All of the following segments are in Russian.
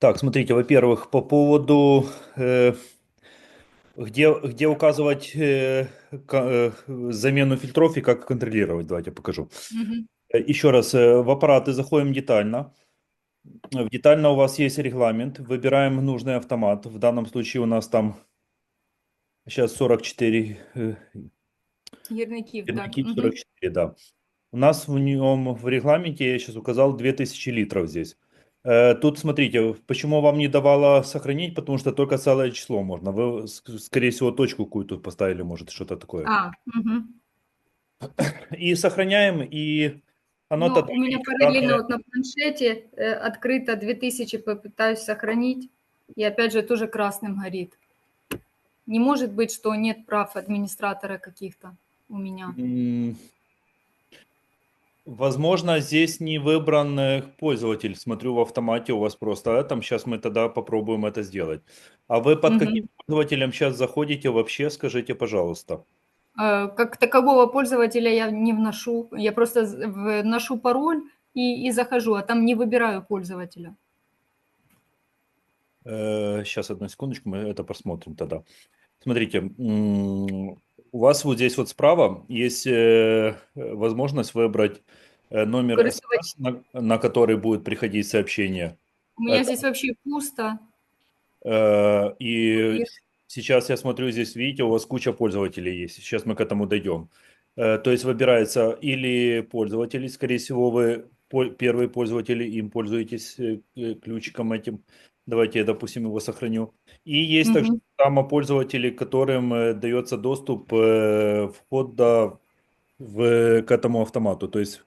Так, смотрите, во-первых, по поводу, э, где, где указывать э, э, замену фильтров и как контролировать, давайте покажу. Мгм. Э, Еще раз, в аппараты заходим детально. В детально у вас есть регламент, выбираем нужный автомат. В данном случае у нас там сейчас 44, э, Ярлыків, так. Ярлыки Мгм. 44, да. У нас в нем в регламенте, я сейчас указал, 2000 литров здесь. Э, Тут смотрите, почему вам не давало сохранить, потому что только целое число можно. Вы, ск- скорее всего, точку какую-то поставили, может, что-то такое. А, мгм. И сохраняем, и оно Ну, у меня параллельно вот на планшете э, открыто 2000, попытаюсь сохранить, и опять же тоже красным горит. Не может быть, что нет прав администратора каких-то у меня. Возможно, здесь не выбран э, пользователь. Смотрю в автомате у вас просто этом. Сейчас мы тогда попробуем это сделать. А вы под Мгм. каким пользователем сейчас заходите вообще, скажите, пожалуйста. Э, Как такового пользователя я не вношу, я просто вношу пароль и, и захожу, а там не выбираю пользователя. сейчас, одну секундочку, мы это посмотрим тогда. Смотрите, у вас вот здесь вот справа есть э, возможность выбрать э, номер. SMS, на, на который будет приходить сообщение. У меня Это- здесь вообще пусто. Э, И сейчас я смотрю, здесь, видите, у вас куча пользователей есть. Сейчас мы к этому дойдем. Э, То есть выбирается или пользователи, скорее всего, вы первые пользователи, им пользуетесь ключиком этим. Давайте я, допустим, его сохраню. И есть также Мгм. само пользователи, которым э, дается доступ э, входа в, к этому автомату. То есть,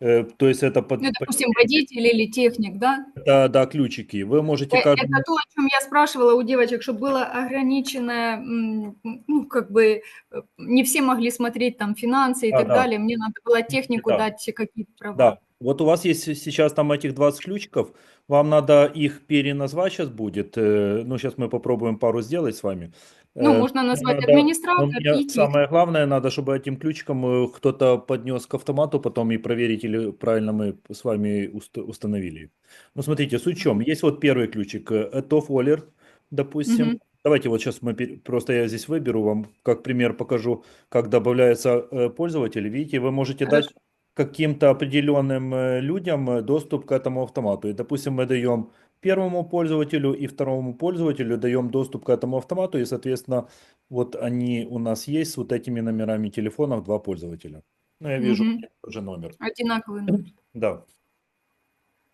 э, то есть это, под, Ну, допустим, водитель или техник, да? да, да, ключики. Вы можете Э, каждому- Это то, о чем я спрашивала у девочек, чтобы было ограниченное, м, ну, как бы, э, не все могли смотреть там финансы и Да, так да. далее. Мне надо было технику Да. дать какие-то права. Да, вот у вас есть сейчас там этих 20 ключиков, вам надо их переназвать сейчас будет, э, ну сейчас мы попробуем пару сделать с вами. Ну, Э, можно назвать надо- администратор техник. самое главное, надо, чтобы этим ключиком э, кто-то поднес к автомату потом и проверить, или правильно мы с вами уст- установили. Ну, смотрите, суть в чем. Есть вот первый ключик, это Waller, допустим. Мгм. Давайте вот сейчас мы, просто я здесь выберу вам, как пример покажу, как добавляется пользователь. Видите, вы можете Хорошо. дать каким-то определенным э, людям э, доступ к этому автомату. И, допустим, мы даем первому пользователю и второму пользователю даем доступ к этому автомату, и, соответственно, вот они у нас есть с вот этими номерами телефонов, два пользователя. Ну, я вижу Мгм. тот же номер. Одинаковый номер. Да.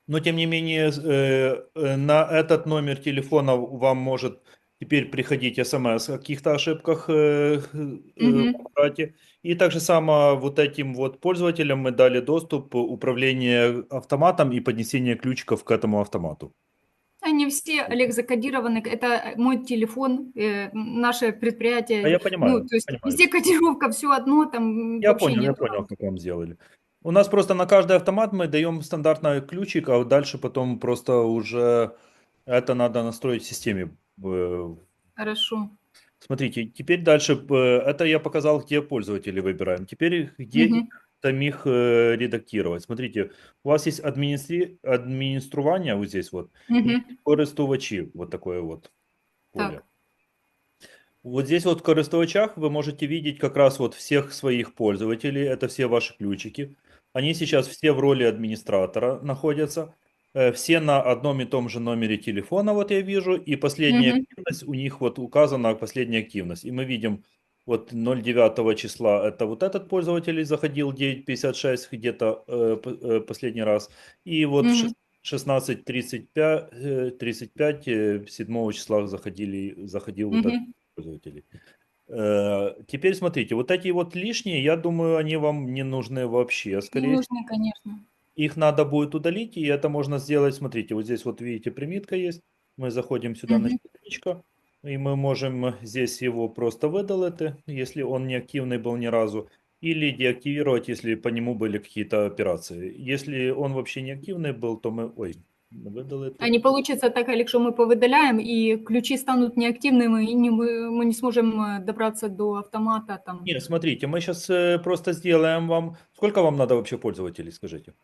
Но тем не менее, э, на этот номер телефона вам может теперь приходить смс о каких-то ошибках Мгм. в аппарате. И также само вот этим вот пользователям мы дали доступ управления автоматом и поднесение ключиков к этому автомату. Они все, Олег, закодированы. Это мой телефон, э, наше предприятие. А я понимаю, ну, то есть понимаю. везде кодировка, все одно, там Я понял, я понял, как вам сделали. У нас просто на каждый автомат мы даем стандартный ключик, а дальше потом просто уже это надо настроить в системе. э, Хорошо. Смотрите, теперь дальше, это я показал, где пользователи выбираем. Теперь где их самих э, редактировать. Смотрите, у вас есть администри... администрирование вот здесь вот, и користувачи, вот такое вот поле. Так. Вот здесь вот в користувачах вы можете видеть как раз вот всех своих пользователей, это все ваши ключики. Они сейчас все в роли администратора находятся, все на одном и том же номере телефона, вот я вижу, и последняя Мгм. активность у них вот указана последняя активность. И мы видим вот 09 числа это вот этот пользователь заходил 9.56 где-то э, э, последний раз, и вот шест- 16.35 э, 35 э, 7 числа заходили, заходил вот этот Мгм. пользователей. Э, Теперь смотрите, вот эти вот лишние, я думаю, они вам не нужны вообще. Не Скорее нужны, конечно. Их надо будет удалить, и это можно сделать. Смотрите, вот здесь вот видите, примитка есть. Мы заходим сюда на Мгм. страничку, и мы можем здесь его просто выдалить, если он не активный был ни разу, или деактивировать, если по нему были какие-то операции. Если он вообще не активный был, то мы, ой, выдалить. А не получится так, Олег, что мы повыдаляем, и ключи станут неактивными, и не, мы, мы не сможем э, добраться до автомата. Там. Нет, смотрите, мы сейчас просто сделаем вам... Сколько вам надо вообще пользователей, скажите?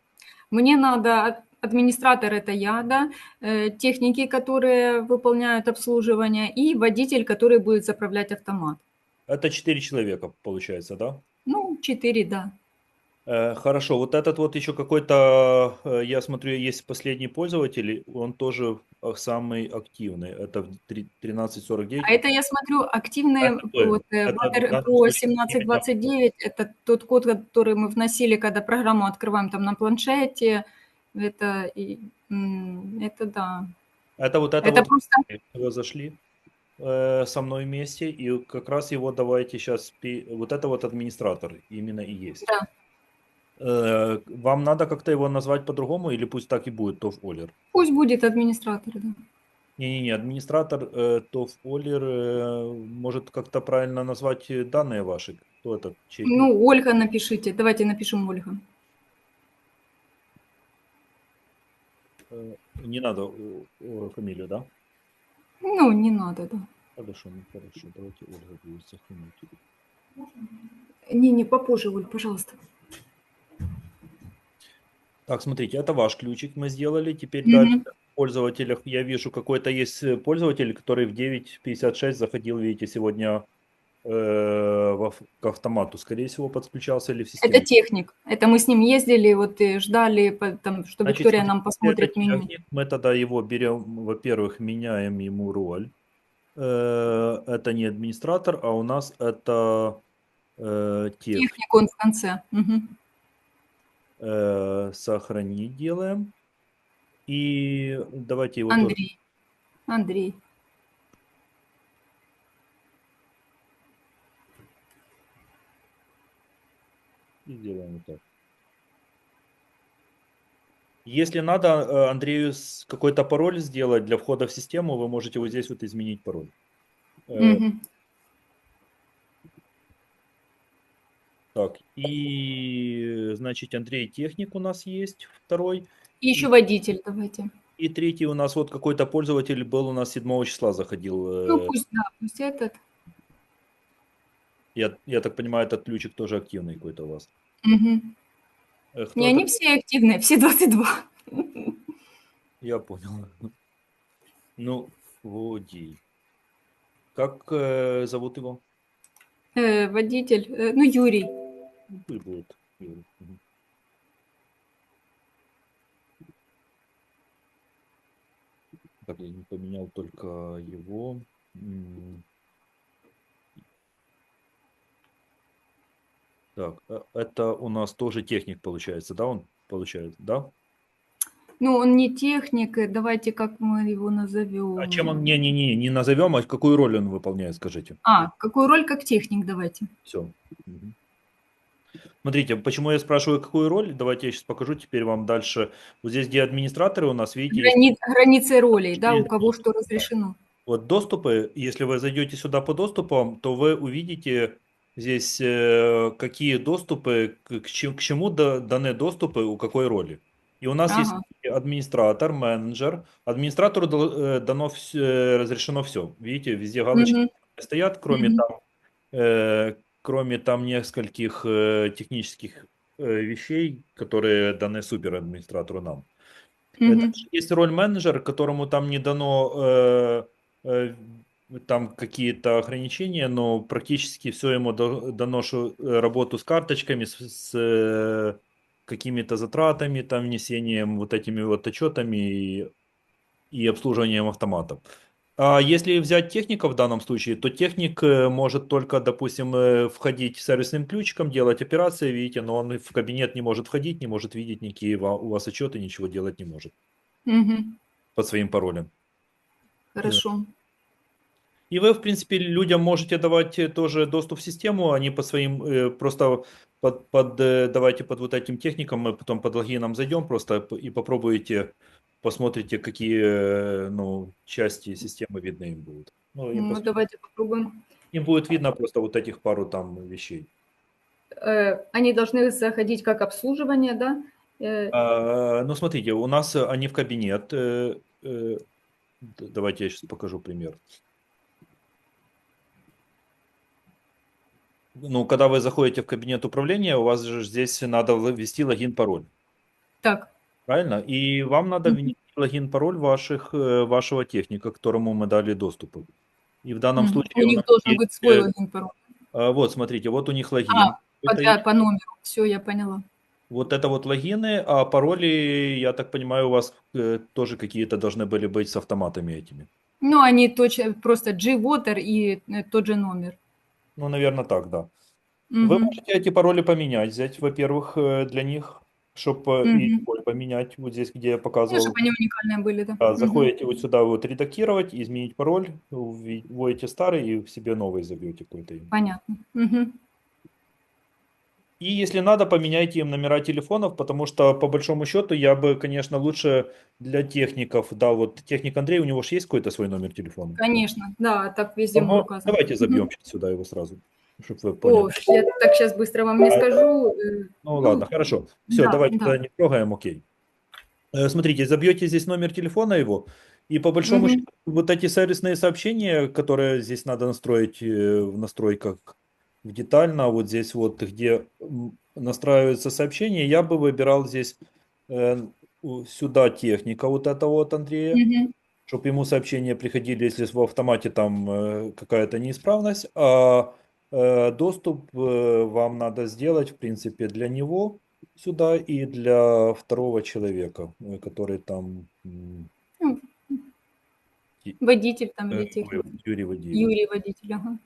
Мне надо администратор это я, да, э, техники, которые выполняют обслуживание, и водитель, который будет заправлять автомат. Это 4 человека, получается, да? Ну, 4, да. Э, Хорошо, вот этот вот еще какой-то, э, я смотрю, есть последний пользователь, он тоже э, самый активный, это в три- 1349. А это, я смотрю, активные какой? вот, Это слушай, 1729, это тот код, который мы вносили, когда программу открываем там на планшете. Это, и, это да. Это вот это, Это вот, просто вы зашли э, со мной вместе, и как раз его давайте сейчас, вот это вот администратор именно и есть. Да. Э, Вам надо как-то его назвать по-другому, или пусть так и будет, Тоф Олер? пусть будет администратор, да. Не-не-не, администратор э, Тоф Олер, э, может как-то правильно назвать э, данные ваши? Кто это? Чей? Ну, Ольга напишите. Давайте напишем Ольга. Не надо фамилию, да? Ну, не надо, да. Хорошо, ну хорошо, давайте Ольга будет сохранить. Не-не, попозже, Оль, пожалуйста. Так, смотрите, это ваш ключик мы сделали. Теперь Мгм. дальше в пользователях я вижу, какой-то есть э, пользователь, который в 9.56 заходил, видите, сегодня э, к автомату, скорее всего, подключался или в систему. Это техник. Это мы с ним ездили, вот и ждали, там, что Значит, Виктория нам посмотрит меню. техник. Мы тогда его берем, во-первых, меняем ему роль. Э, Это не администратор, а у нас это э, техник. Техник он в конце. Мгм. Э, Сохранить делаем. И давайте его тоже Андрей. Андрей. И сделаем вот так. Если надо э, Андрею какой-то пароль сделать для входа в систему, вы можете вот здесь вот изменить пароль. Э, Так, и значит Андрей Техник у нас есть второй. И еще водитель давайте. И третий у нас вот какой-то пользователь был у нас 7 числа заходил. Ну, э, пусть, да, пусть этот. Я, я так понимаю, этот ключик тоже активный какой-то у вас. Кто Не, это? они все активные, все 22. Я понял. Ну, водий. Как э, зовут его? Э, водитель, э, ну, Юрий. Мгм. Так, я не поменял только его. Так, э, это у нас тоже техник получается, да, он получает, да? Ну, он не техник, давайте как мы его назовем. А чем он, не-не-не, не назовем, а какую роль он выполняет, скажите? А, какую роль как техник давайте. Все. Смотрите, почему я спрашиваю, какую роль? Давайте я сейчас покажу теперь вам дальше. Вот здесь, где администраторы у нас, видите, есть Грани- границы ролей, да, у Есть кого что разрешено. вот доступы. Если вы зайдете сюда по доступам, то вы увидите здесь, э, какие доступы, к, чем- к чему да- даны доступы, у какой роли. И у нас есть Ага. администратор, менеджер. Администратору э, дано вс- э, разрешено все. Видите, везде галочки Мгм. стоят, кроме Мгм. там, кроме там нескольких э, технических э, вещей, которые даны суперадминистратору нам. Дальше есть роль менеджера, которому там не дано э, э, там какие-то ограничения, но практически все ему дано, что э, работу с карточками, с, с, э, какими-то затратами, там внесением вот этими вот отчетами и, и обслуживанием автоматов. А если взять техника в данном случае, то техник э, может только, допустим, э, входить сервисным ключиком, делать операции, видите, но он в кабинет не может входить, не может видеть никакие у вас отчеты, ничего делать не может Мгм. под своим паролем. Хорошо. И вы, в принципе, людям можете давать э, тоже доступ в систему, они по своим, просто под, под, давайте под вот этим техникам, мы потом под логином зайдем просто и попробуете, посмотрите, какие ну, части системы видны им будут. Ну, им, Ну, пос- давайте попробуем. им будет видно просто вот этих пару там вещей. Э, Они должны заходить как обслуживание, да? Э, А, ну, смотрите, у нас они в кабинет. э, давайте я сейчас покажу пример. Ну, когда вы заходите в кабинет управления, у вас же здесь надо ввести логин, пароль. Так, Правильно? И вам надо Мгм. ввести логин, пароль ваших, э, вашего техника, которому мы дали доступ. И в данном случае У них должен быть есть, свой э, логин, пароль. а, вот смотрите, вот у них логин. А, по, Это есть. по номеру. Все, я поняла. Вот это вот логины, а пароли, я так понимаю, у вас э, тоже какие-то должны были быть с автоматами этими. Ну, они точно просто G-Water и э, тот же номер. Ну, наверное, так, да. Вы Мгм. можете эти пароли поменять, взять, во-первых, э, для них, чтобы и Мгм. пароль поменять, вот здесь, где я Ну, показывал. чтобы они уникальные были, да. Да, Мгм. заходите вот сюда, вот редактировать, изменить пароль, вводите старый и себе новый забьете какой-то. Понятно. Мгм. И если надо, поменяйте им номера телефонов, потому что по большому счету я бы, конечно, лучше для техников дал. Вот техник Андрей, у него же есть какой-то свой номер телефона? Конечно, да, так везде Ну, указано. давайте забьем сейчас сюда его сразу, чтобы вы О, поняли. я так сейчас быстро вам не скажу. э, Ну ладно, хорошо. Все, да, давайте да. тогда не трогаем, окей. Э, Смотрите, забьете здесь номер телефона его, и по большому Мгм. счету вот эти сервисные сообщения, которые здесь надо настроить э, в настройках детально, вот здесь вот, где настраиваются сообщения, я бы выбирал здесь сюда техника вот это вот Андрея, Мгм. чтобы ему сообщения приходили, если в автомате там какая-то неисправность, а доступ э, вам надо сделать, в принципе, для него сюда и для второго человека, э, который там м, Водитель там э, или техник. Юрий Водиев. Юрий водитель, ага.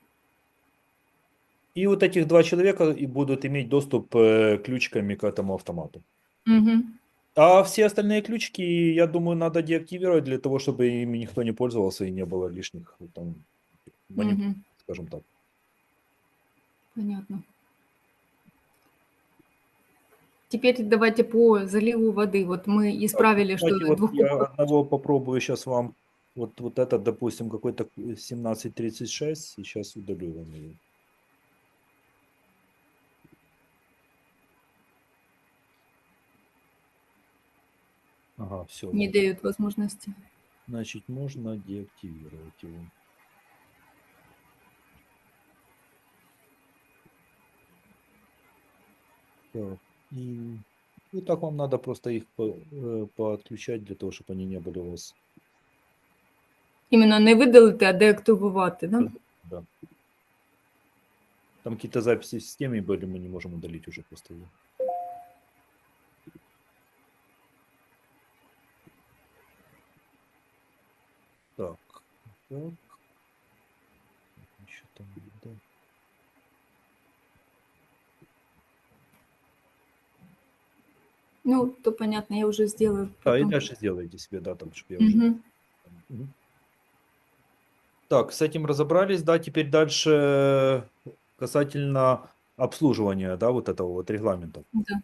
И вот этих два человека и будут иметь доступ э, ключиками к этому автомату. Мгм. А все остальные ключики, я думаю, надо деактивировать для того, чтобы ими никто не пользовался и не было лишних э, там манипуляций, Мгм. скажем так. Понятно. Теперь давайте по заливу воды. Вот мы исправили, что Давайте вот я двухкубка. одного попробую сейчас вам. Вот, вот этот, допустим, какой-то 1736. Сейчас удалю вам его. Ага, все. не дают возможности. Значит, можно деактивировать его. Так, и вот так вам надо просто их по- э, поотключать для того, чтобы они не были у вас. Іменно не видалити, а деактивувати, да? Да. Там какие-то записи в системе были, мы не можем удалить уже просто. Так, так. Еще там, да. Ну, то понятно, я уже сделаю. Да, и дальше сделайте себе, да, там, чтобы я уже... Мгм. Мгм. Так, с этим разобрались, да, теперь дальше касательно обслуживания, да, вот этого вот регламента. Да.